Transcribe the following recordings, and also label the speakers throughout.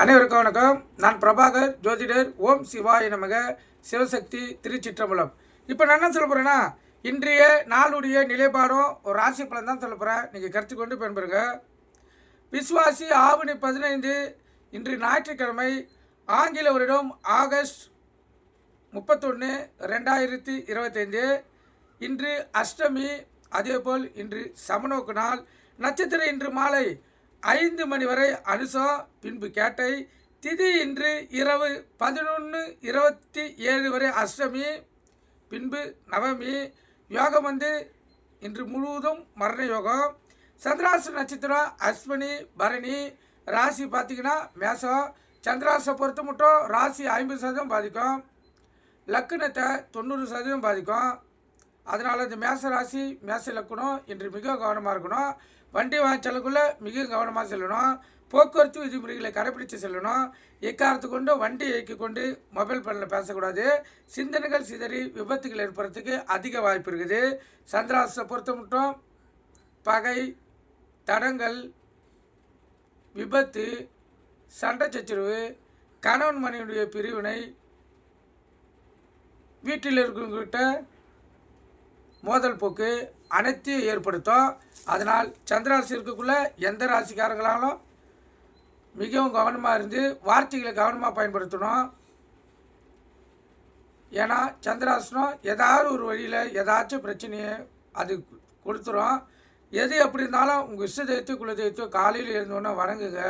Speaker 1: அனைவருக்கும் வணக்கம். நான் பிரபாகர் ஜோதிடர் ஓம் சிவாய நமக சிவசக்தி திருச்சிற்றம்பலம். இப்போ நான் என்ன சொல்ல போகிறேன்னா இன்றைய நாளுடைய நிலைப்பாடும் ஒரு ராசி பலன் தான் சொல்ல போகிறேன் நீங்கள் கருத்து கொண்டு பயன்பெறுங்க. விஸ்வாசி ஆவணி பதினைந்து இன்று ஞாயிற்றுக்கிழமை ஆங்கில வருடம் ஆகஸ்ட் முப்பத்தொன்று ரெண்டாயிரத்தி இருபத்தைந்து. இன்று அஷ்டமி அதேபோல் இன்று சமநோக்கு நாள். நட்சத்திரம் இன்று மாலை ஐந்து மணி வரை அனுசா பின்பு கேட்டை திதி இன்று இரவு பதினொன்று இருபத்தி ஏழு வரை அஷ்டமி பின்பு நவமி யோகம் வந்து இன்று முழுவதும் மரண யோகம். சந்திராச நட்சத்திரம் அஸ்வினி பரணி ராசி பார்த்தீங்கன்னா மேசம் சந்திராசை பொறுத்த மட்டும் ராசி ஐம்பது சதவீதம் பாதிக்கும். லக்குனத்தை தொண்ணூறு சதவீதம் பாதிக்கும். அதனால் இந்த மேச ராசி மேச இலக்கணம் இன்று மிக கவனமாக இருக்கணும். வண்டி வாங்கிச்சலுக்குள்ளே மிக கவனமாக செல்லணும். போக்குவரத்து விதிமுறைகளை கடைபிடித்து செல்லணும். எக்காரத்து கொண்டு வண்டி இயக்கி கொண்டு மொபைல் ஃபோனில் பேசக்கூடாது. சிந்தனைகள் சிதறி விபத்துகள் ஏற்படுறதுக்கு அதிக வாய்ப்பு இருக்குது. சந்திராசை பொறுத்த மட்டும் பகை தடங்கள் விபத்து சண்டை சச்சரவு கணவன் மனைவியுடைய பிரிவினை வீட்டில் இருக்கிறவங்ககிட்ட மோதல் போக்கு அனைத்தையும் ஏற்படுத்தும். அதனால் சந்திராசி இருக்கக்குள்ள எந்த ராசிக்காரங்களாலும் மிகவும் கவனமாக இருந்து வார்த்தைகளை கவனமாக பயன்படுத்தணும். ஏன்னா சந்திராசனம் ஏதாவது ஒரு வழியில் ஏதாச்சும் பிரச்சனையை அது கொடுத்துரும். எது எப்படி இருந்தாலும் உங்கள் இஷ்ட தெய்வத்தையும் குல தெய்வத்தையும் காலையில் இருந்தோன்னே வணங்குங்க.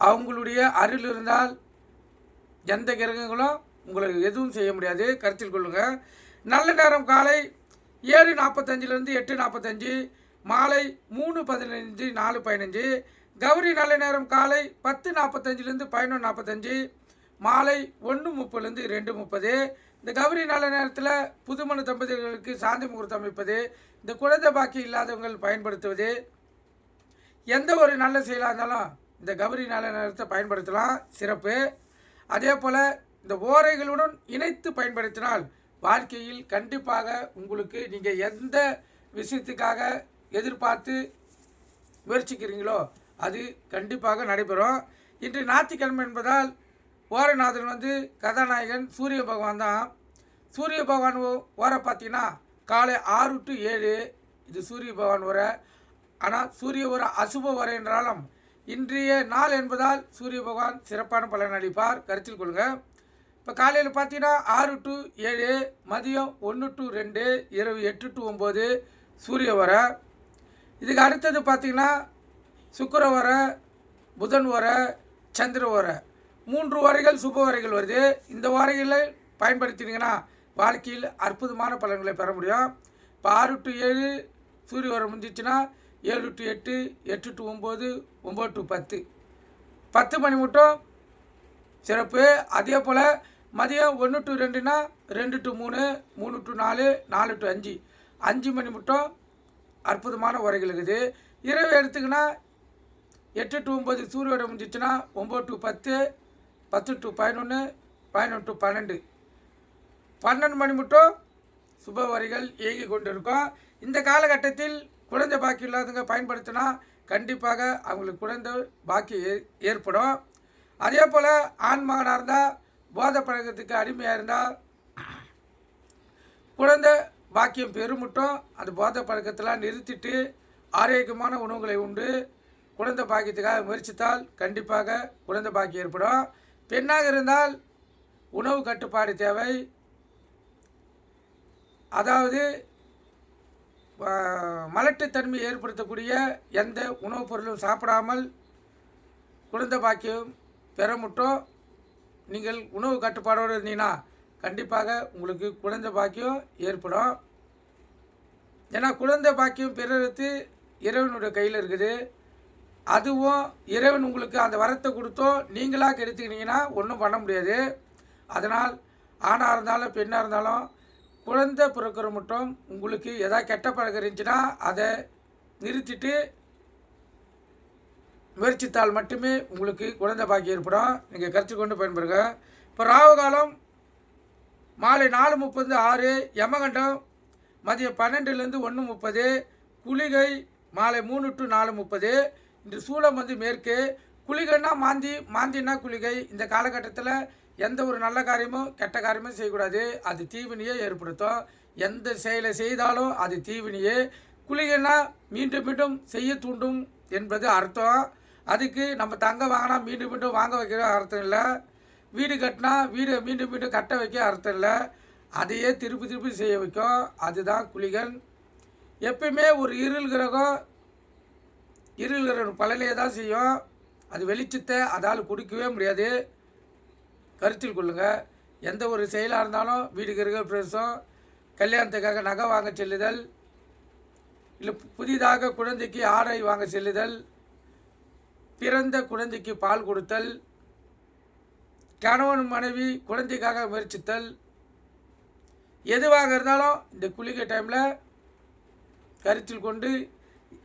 Speaker 1: அவங்களுடைய அருள் இருந்தால் எந்த கிரகங்களும் உங்களுக்கு எதுவும் செய்ய முடியாது. கருத்தில் கொள்ளுங்கள் நல்ல நேரம் காலை ஏழு நாற்பத்தஞ்சிலேருந்து எட்டு நாற்பத்தஞ்சு மாலை மூணு பதினஞ்சு நாலு பதினஞ்சு. கௌரி நல்ல நேரம் காலை பத்து நாற்பத்தஞ்சிலேருந்து பதினொன்று நாற்பத்தஞ்சு மாலை ஒன்று முப்பதுலேருந்து ரெண்டு முப்பது. இந்த கௌரி நல்ல நேரத்தில் புதுமண தம்பதிகளுக்கு சாந்தி முகூர்த்தம் அமைப்பது இந்த குழந்தை பாக்கி இல்லாதவங்கள் பயன்படுத்துவது எந்த ஒரு நல்ல செயலாக இருந்தாலும் இந்த கௌரி நல்ல நேரத்தை பயன்படுத்தலாம். சிறப்பு. அதே போல் இந்த ஓரைகளுடன் இணைத்து பயன்படுத்தினால் வாழ்க்கையில் கண்டிப்பாக உங்களுக்கு நீங்கள் எந்த விஷயத்துக்காக எதிர்பார்த்து முயற்சிக்கிறீங்களோ அது கண்டிப்பாக நடைபெறும். இன்று ஞாயிற்றுக்கிழமை என்பதால் ஓரநாதன் வந்து கதாநாயகன் சூரிய பகவான் தான். சூரிய பகவான் ஓரை பார்த்தீங்கன்னா காலை ஆறு டு ஏழு இது சூரிய பகவான் உரை ஆனால் சூரிய உரை அசுப உரை என்றாலும் இன்றைய நாள் என்பதால் சூரிய பகவான் சிறப்பான பலன் அளிப்பார். கருத்தில் கொள்ளுங்கள் இப்போ காலையில் பார்த்தீங்கன்னா ஆறு டு ஏழு மதியம் ஒன்று டு ரெண்டு இரவு எட்டு டு ஒம்பது சூரிய வர. இதுக்கு அடுத்தது பார்த்தீங்கன்னா சுக்கிர வர புதன் வர சந்திர வர. மூன்று வரைகள் சுப வரைகள் வருது. இந்த வரைகளை பயன்படுத்தினீங்கன்னா வாழ்க்கையில் அற்புதமான பலன்களை பெற முடியும். இப்போ ஆறு டு ஏழு சூரிய வர முடிஞ்சிச்சுன்னா ஏழு டு எட்டு எட்டு டு ஒம்பது ஒம்பது டு பத்து. பத்து மணி மட்டும் சிறப்பு. அதே போல் மதியம் ஒன்று டு ரெண்டுனா ரெண்டு டு மூணு மூணு டு நாலு நாலு டு அஞ்சு. அஞ்சு மணி மட்டும் அற்புதமான உரைகள் இருக்குது. இரவு எடுத்துக்கினா எட்டு டு ஒம்பது சூரியோட முடிஞ்சிச்சுன்னா ஒம்பது டு பத்து பத்து டு பதினொன்று பதினொன்று டு பன்னெண்டு. பன்னெண்டு மணி மட்டும் சுப வரிகள் இயங்கி கொண்டு இருக்கும் இந்த காலகட்டத்தில் குழந்தை பாக்கி இல்லாதவங்க பயன்படுத்தினா கண்டிப்பாக அவங்களுக்கு குழந்தை பாக்கி ஏ- ஏற்படும். அதே போல் ஆண் மகனாக இருந்தால் போதை பழக்கத்துக்கு அடிமையாக இருந்தால் குழந்தை பாக்கியம் பெருமட்டும். அந்த போதை பழக்கத்தெல்லாம் நிறுத்திட்டு ஆரோக்கியமான உணவுகளை உண்டு. குழந்தை பாக்கியத்துக்காக முயற்சித்தால் கண்டிப்பாக குழந்தை பாக்கியம் ஏற்படும். பெண்ணாக இருந்தால் உணவு கட்டுப்பாடு தேவை. அதாவது மலட்டுத்தன்மை ஏற்படுத்தக்கூடிய எந்த உணவுப் பொருளும் சாப்பிடாமல் குழந்தை பாக்கியம் பெற மட்டும் நீங்கள் உணவு கட்டுப்பாடோடு இருந்தீங்கன்னா கண்டிப்பாக உங்களுக்கு குழந்தை பாக்கியம் ஏற்படும். ஏன்னா குழந்தை பாக்கியம் பெறுறது இறைவனுடைய கையில் இருக்குது. அதுவும் இறைவன் உங்களுக்கு அந்த வரத்தை கொடுத்தோ நீங்களாக கெடுத்துக்கினீங்கன்னா ஒன்றும் பண்ண முடியாது. அதனால் ஆணாக இருந்தாலும் பெண்ணாக இருந்தாலும் குழந்தை பிறக்கிற மட்டும் உங்களுக்கு எதாவது கெட்ட பழக்கம் இருந்துச்சுன்னா அதை நிறுத்திட்டு முயற்சித்தால் மட்டுமே உங்களுக்கு குழந்தை பாக்கி ஏற்படும். நீங்கள் கருத்து கொண்டு பயன்பெறுங்க இப்போ ராகு காலம் மாலை நாலு முப்பது ஆறு யமகண்டம் மதியம் பன்னெண்டுலேருந்து ஒன்று முப்பது குளிகை மாலை மூணு டு நாலு முப்பது இன்று சூளம் வந்து மேற்கு குளிகைன்னா மாந்தி மாந்தின்னா குளிகை. இந்த காலகட்டத்தில் எந்த ஒரு நல்ல காரியமும் கெட்ட காரியமும் செய்யக்கூடாது. அது தீவினையே ஏற்படுத்தும். எந்த செயலை செய்தாலும் அது தீவினையே. குளிகைன்னா மீண்டும் மீண்டும் செய்ய தூண்டும் என்பது அர்த்தம். அதுக்கு நம்ம தங்க வாங்கினா மீண்டும் மீண்டும் வாங்க வைக்கிற அர்த்தம் இல்லை. வீடு கட்டினா வீடு மீண்டும் மீண்டும் கட்ட வைக்க அர்த்தம் இல்லை. அதையே திருப்பி திருப்பி செய்ய வைக்கும். அதுதான் குளிகன் எப்பயுமே ஒரு இருள் கிரகம். இருள் கிரகம் பலனையே தான் செய்யும். அது வெளிச்சத்தை அதால் கொடுக்கவே முடியாது. கருத்தில் கொள்ளுங்கள் எந்த ஒரு செயலாக இருந்தாலும் வீடு கிரக பிரவேசம். கல்யாணத்துக்காக நகை வாங்க செல்லுதல். இல்லை புதிதாக குழந்தைக்கு ஆடை வாங்க செல்லுதல். பிறந்த குழந்தைக்கு பால் கொடுத்தல் கணவன் மனைவி குழந்தைக்காக முயற்சித்தல். எதுவாக இருந்தாலும் இந்த குளிகை டைமில் கருத்தில் கொண்டு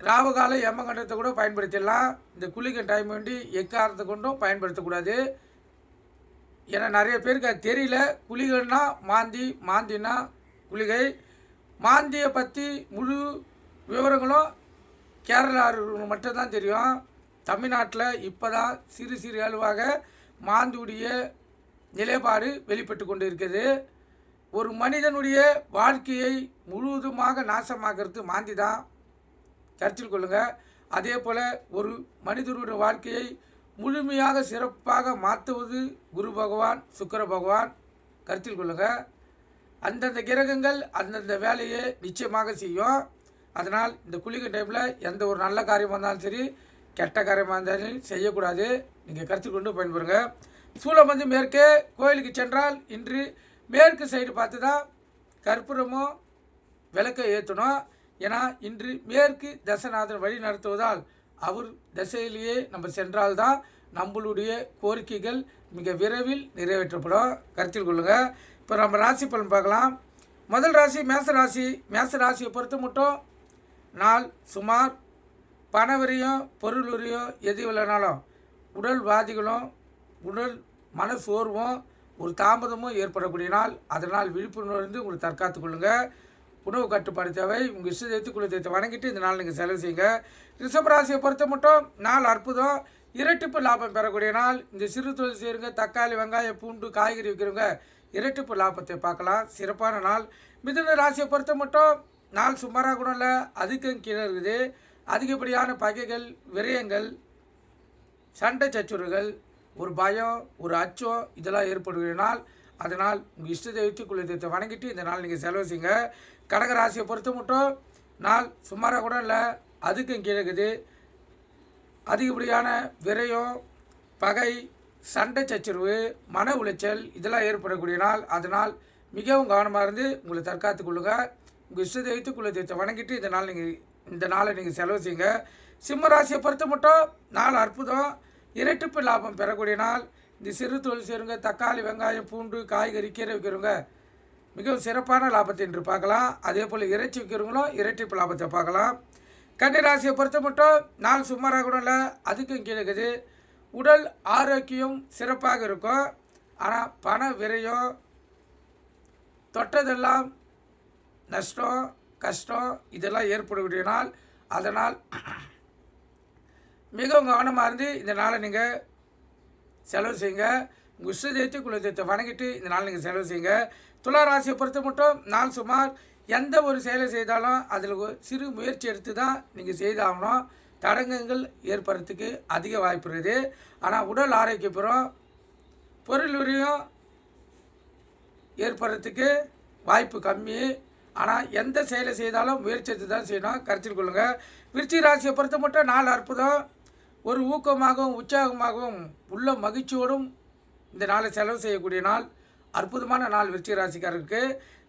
Speaker 1: ராவுகால எம்மகண்டத்தை கூட பயன்படுத்திடலாம். இந்த குளிகை டைம் வேண்டி எக்காரத்தை கொண்டும் பயன்படுத்தக்கூடாது. ஏன்னா நிறைய பேருக்கு அது தெரியல. குளிகைன்னா மாந்தி மாந்தினா குளிகை. மாந்தியை பற்றி முழு விவரங்களும் கேரளா மட்டும்தான் தெரியும். தமிழ்நாட்டில் இப்போ தான் சிறு சிறு அளவாக மாந்தியுடைய நிலைப்பாடு வெளிப்பட்டு கொண்டு இருக்குது ஒரு மனிதனுடைய வாழ்க்கையை முழுவதுமாக நாசமாகிறது மாந்தி தான் கருத்தில் கொள்ளுங்கள் அதே போல் ஒரு மனிதனுடைய வாழ்க்கையை முழுமையாக சிறப்பாக மாற்றுவது குரு பகவான் சுக்கிர பகவான். கருத்தில் கொள்ளுங்கள் அந்தந்த கிரகங்கள் அந்தந்த வேலையை நிச்சயமாக செய்யும். அதனால் இந்த குளிகை டைமில் எந்த ஒரு நல்ல காரியமாக இருந்தாலும் சரி கெட்ட காரியமாக இருந்தாலும் செய்யக்கூடாது. நீங்கள் கருத்தில் கொண்டு பயன்பெறுங்க. சூளம் வந்து மேற்கே கோயிலுக்கு சென்றால் இன்று மேற்கு சைடு பார்த்து தான் கற்பூரமும் விளக்கை ஏற்றணும் ஏன்னா இன்று மேற்கு தசநாதன் வழி நடத்துவதால் அவர் திசையிலேயே நம்ம சென்றால்தான் நம்மளுடைய கோரிக்கைகள் மிக விரைவில் நிறைவேற்றப்படும். கருத்தில் கொள்ளுங்கள் இப்போ நம்ம ராசி பலன் பார்க்கலாம். முதல் ராசி மேச ராசி மேச ராசியை பொறுத்த மட்டும் நாள் சுமார் பணவரியும் பொருள் எது இல்லைனாலும் உடல் வாதிகளும் உடல் மன சோர்வும் ஒரு தாமதமும் ஏற்படக்கூடிய நாள் அதனால் விழிப்புணர்வு உங்களை தற்காத்து கொள்ளுங்கள் உணவு கட்டுப்பாடு தேவை. உங்கள் இஷ்டத்தை தெய்வத்து வணங்கிட்டு இந்த நாள் நீங்கள் செலவு செய்யுங்க. ரிஷபராசியை பொறுத்த மட்டும் நாள் அற்புதம். இரட்டிப்பு லாபம் பெறக்கூடிய நாள். இந்த சிறு தொழில் செய்யுங்க. தக்காளி வெங்காயம் பூண்டு காய்கறி விற்கிறவங்க இரட்டிப்பு லாபத்தை பார்க்கலாம். சிறப்பான நாள். மிதுன ராசியை பொறுத்த மட்டும் நாள் சுமாராக கூட இல்லை. அதுக்கும் கீழே இருக்குது. அதிகப்படியான பகைகள் விரயங்கள் சண்டை சச்சுறுகள் ஒரு பயம் ஒரு அச்சம் இதெல்லாம் ஏற்படுகிறனால் அதனால் உங்கள் இஷ்ட தெய்வத்தை குலதெய்வத்தை வணங்கிட்டு இந்த நாள் நீங்கள் செலவு செய்யுங்க. கடகராசியை பொறுத்த மட்டும் நாள் சுமாராக கூட இல்லை அதுக்கும் கிழக்குது அதிகப்படியான விரயம் பகை சண்டை சச்சரவு மன உளைச்சல் இதெல்லாம் ஏற்படக்கூடிய நாள். அதனால் மிகவும் கவனமாக இருந்து உங்களை தற்காத்துக் கொள்ளுங்கள் உங்கள் இஷ்ட தெய்வத்து குலதெய்வத்தை வணங்கிட்டு இந்த நாள் நீங்கள் இந்த நாளை நீங்கள் செலவு செய்யுங்க. சிம்ம ராசியை பொறுத்த மட்டும் நாள் அற்புதம். இரட்டிப்பு லாபம் பெறக்கூடிய நாள். இந்த சிறு தொழில் செய்கிறவங்க தக்காளி வெங்காயம் பூண்டு காய்கறி கீரை விற்கிறவங்க மிகவும் சிறப்பான லாபத்தை இன்று பார்க்கலாம். அதே போல் இறைச்சி விற்கிறவங்களும் இரட்டிப்பு லாபத்தை பார்க்கலாம். கன்னிராசியை பொறுத்த மட்டும் நாள் சுமாராக கூட இல்லை அதுக்கும் கீழே இருக்குது. உடல் ஆரோக்கியம் சிறப்பாக இருக்கும். ஆனால் பண விரயம் தொட்டதெல்லாம் நஷ்டம். கஷ்டம் இதெல்லாம் ஏற்படக்கூடிய நாள் அதனால் மிகவும் கவனமாக இருந்து இந்த நாளை நீங்கள் செலவு செய்யுங்க. உங்கள் இஷ்ட தெய்வத்தை குல வணங்கிட்டு இந்த நாள் நீங்கள் செலவு செய்யுங்க. துலா ராசியை பொறுத்த மட்டும் நாள் சுமார் எந்த ஒரு செயலை செய்தாலும் அதில் ஒரு சிறு முயற்சி எடுத்து தான் நீங்கள் செய்தாகணும். தடங்கங்கள் ஏற்படுறதுக்கு அதிக வாய்ப்பு இருக்குது. ஆனால் உடல் ஆரோக்கியப்புறம் பொருள் உரியம் ஏற்படுறதுக்கு வாய்ப்பு கம்மி. ஆனால் எந்த செயலை செய்தாலும் முயற்சி எடுத்து தான் செய்யணும். கருத்தில் கொள்ளுங்கள் விருச்சி ராசியை பொறுத்த மட்டும் நாலு அற்புதம். ஒரு ஊக்கமாகவும் உற்சாகமாகவும் உள்ள மகிழ்ச்சியோடும் இந்த நாளை செலவு செய்யக்கூடிய நாள். அற்புதமான நாள் விருச்சி ராசிக்காரருக்கு.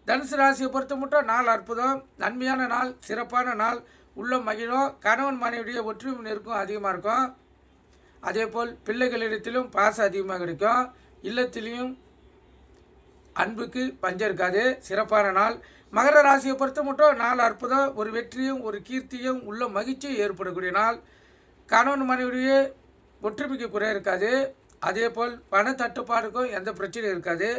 Speaker 1: தனுசு ராசியை பொறுத்த மட்டும் நாள் அற்புதம். நன்மையான நாள் சிறப்பான நாள். உள்ள மகிழும். கணவன் மனைவியுடைய ஒற்றுமை நெருக்கம் அதிகமாக இருக்கும். அதேபோல் பிள்ளைகளிடத்திலும் பாசம் அதிகமாக கிடைக்கும். இல்லத்திலையும் அன்புக்கு பஞ்சம் இருக்காது. சிறப்பான நாள். மகர ராசியை பொறுத்த மட்டும் நாள் அற்புதம். ஒரு வெற்றியும் ஒரு கீர்த்தியும் உள்ள மகிழ்ச்சியும் ஏற்படக்கூடிய நாள். கணவன் மனைவியுடைய ஒற்றுமைக்கு குறை இருக்காது. அதே போல் பண தட்டுப்பாடுக்கும் எந்த பிரச்சனையும் இருக்காது.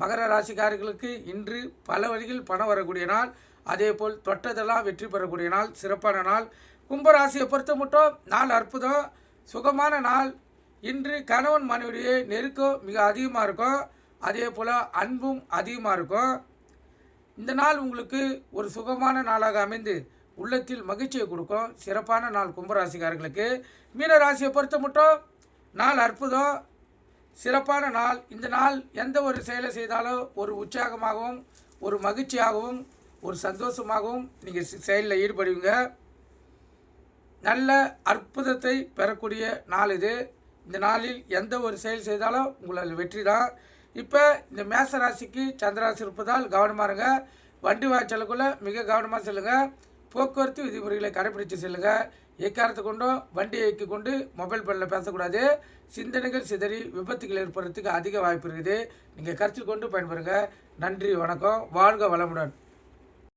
Speaker 1: மகர ராசிக்காரர்களுக்கு இன்று பல வழியில் பணம் வரக்கூடிய நாள். அதே போல் தொட்டதெல்லாம் வெற்றி பெறக்கூடிய நாள். சிறப்பான நாள். கும்பராசியை பொறுத்த மட்டும் நாள் அற்புதம். சுகமான நாள். இன்று கணவன் மனைவியுடைய நெருக்கம் மிக அதிகமாக இருக்கும். அதே போல் அன்பும் அதிகமாக இருக்கும். இந்த நாள் உங்களுக்கு ஒரு சுகமான நாளாக அமைந்து உள்ளத்தில் மகிழ்ச்சியை கொடுக்கும். சிறப்பான நாள் கும்பராசிக்காரர்களுக்கு. மீன ராசியை பொறுத்த மட்டும் நாள் அற்புதம். சிறப்பான நாள். இந்த நாள் எந்த ஒரு செயலை செய்தாலும் ஒரு உற்சாகமாகவும் ஒரு மகிழ்ச்சியாகவும் ஒரு சந்தோஷமாகவும் நீங்கள் செயலில் ஈடுபடுவீங்க. நல்ல அற்புதத்தை பெறக்கூடிய நாள் இது. இந்த நாளில் எந்த ஒரு செயல் செய்தாலும் உங்களது வெற்றி தான். இப்போ இந்த மேச ராசிக்கு சந்திராசி இருப்பதால் கவனமாக இருங்க. வண்டி வாய்ச்சலுக்குள்ளே மிக கவனமாக செல்லுங்கள் போக்குவரத்து விதிமுறைகளை கடைபிடித்து செல்லுங்கள் எக்காரத்தை கொண்டும் வண்டியை இயக்கி கொண்டு மொபைல் ஃபோனில் பேசக்கூடாது. சிந்தனைகள் சிதறி விபத்துகள் ஏற்படுறதுக்கு அதிக வாய்ப்பு இருக்குது. நீங்கள் கருத்தில் கொண்டு பயன்பெறுங்க. நன்றி வணக்கம். வாழ்க வளமுடன்.